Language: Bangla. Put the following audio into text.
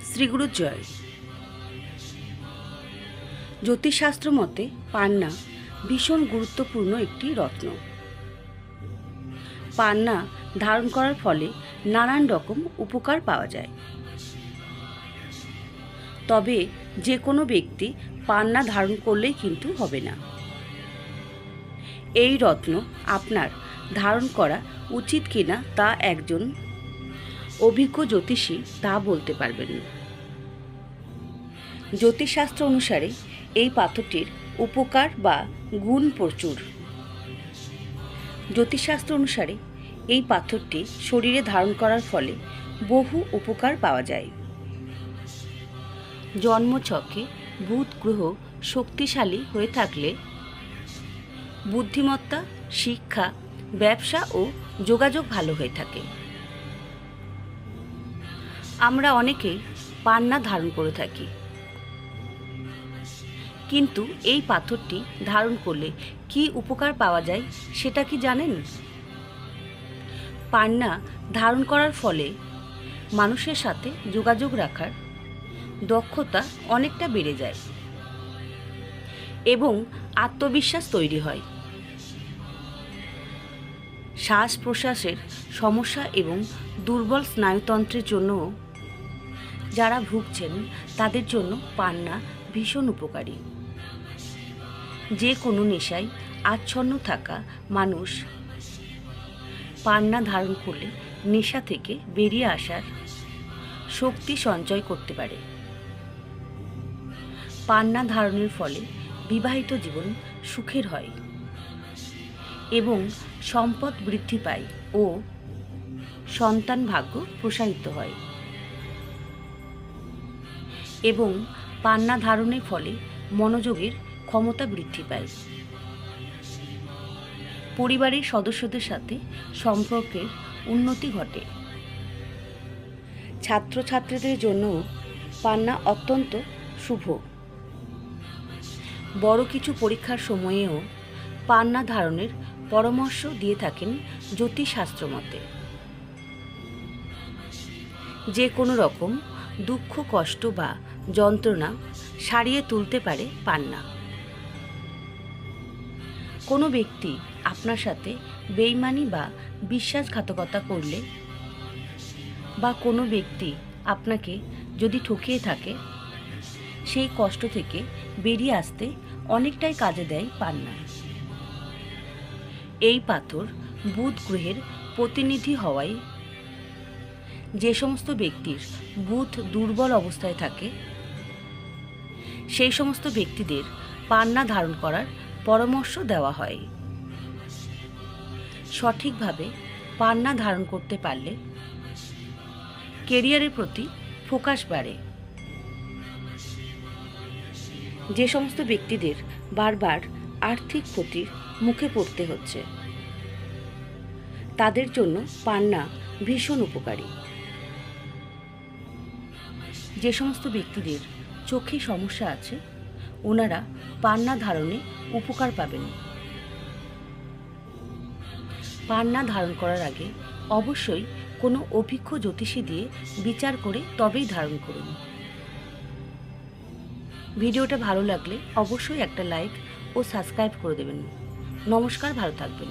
শ্রীগুরু জয়। জ্যোতিষশাস্ত্র মতে পান্না ভীষণ গুরুত্বপূর্ণ একটি রত্ন। পান্না ধারণ করার ফলে নানান রকম উপকার পাওয়া যায়। তবে যে কোনো ব্যক্তি পান্না ধারণ করলেই কিন্তু হবে না। এই রত্ন আপনার ধারণ করা উচিত কিনা তা একজন অভিজ্ঞ জ্যোতিষী তা বলতে পারবেন না। জ্যোতিষশাস্ত্র অনুসারে এই পাথরটির উপকার বা গুণ প্রচুর। জ্যোতিষশাস্ত্র অনুসারে এই পাথরটি শরীরে ধারণ করার ফলে বহু উপকার পাওয়া যায়। জন্মছকে বুধ গ্রহ শক্তিশালী হয়ে থাকলে বুদ্ধিমত্তা, শিক্ষা, ব্যবসা ও যোগাযোগ ভালো হয়ে থাকে। আমরা অনেকেই পান্না ধারণ করে থাকি। কিন্তু এই পাথরটি ধারণ করলে কি উপকার পাওয়া যায় সেটা কি জানেন? পান্না ধারণ করার ফলে মানুষের সাথে যোগাযোগ রাখার দক্ষতা অনেকটা বেড়ে যায় এবং আত্মবিশ্বাস তৈরি হয়। শ্বাস প্রশ্বাসের সমস্যা এবং দুর্বল স্নায়ুতন্ত্রের জন্য যারা ভুগছেন, তাদের জন্য পান্না ভীষণ উপকারী। যে কোনো নেশায় আচ্ছন্ন থাকা মানুষ পান্না ধারণ করলে নেশা থেকে বেরিয়ে আসার শক্তি সঞ্চয় করতে পারে। পান্না ধারণের ফলে বিবাহিত জীবন সুখের হয় এবং সম্পদ বৃদ্ধি পায় ও সন্তান ভাগ্য প্রসারিত হয়। এবং পান্না ধারণের ফলে মনোযোগের ক্ষমতা বৃদ্ধি পায়। পরিবারের সদস্যদের সাথে সম্পর্কের উন্নতি ঘটে। ছাত্রছাত্রীদের জন্য পান্না অত্যন্ত শুভ। বড় কিছু পরীক্ষার সময়েও পান্না ধারণের পরামর্শ দিয়ে থাকেন জ্যোতিষশাস্ত্র মতে। যে কোনো রকম দুঃখ, কষ্ট বা যন্ত্রণা সারিয়ে তুলতে পারে পান্না। কোনো ব্যক্তি আপনার সাথে বেইমানি বা বিশ্বাসঘাতকতা করলে বা কোনো ব্যক্তি আপনাকে যদি ঠকিয়ে থাকে, সেই কষ্ট থেকে বেরিয়ে আসতে অনেকটাই কাজে দেয় পান্না। এই পাথর বুধ গ্রহের প্রতিনিধি হওয়ায় যে সমস্ত ব্যক্তির বুথ দুর্বল অবস্থায় থাকে, সেই সমস্ত ব্যক্তিদের পান্না ধারণ করার পরামর্শ দেওয়া হয়। সঠিকভাবে পান্না ধারণ করতে পারলে কেরিয়ারের প্রতি ফোকাস বাড়ে। যে সমস্ত ব্যক্তিদের বারবার আর্থিক ক্ষতির মুখে পড়তে হচ্ছে, তাদের জন্য পান্না ভীষণ উপকারী। যে সমস্ত ব্যক্তিদের চোখে সমস্যা আছে, ওনারা পান্না ধারণে উপকার পাবেন। পান্না ধারণ করার আগে অবশ্যই কোনো অভিজ্ঞ জ্যোতিষী দিয়ে বিচার করে তবেই ধারণ করুন। ভিডিওটা ভালো লাগলে অবশ্যই একটা লাইক ও সাবস্ক্রাইব করে দেবেন। নমস্কার, ভালো থাকবেন।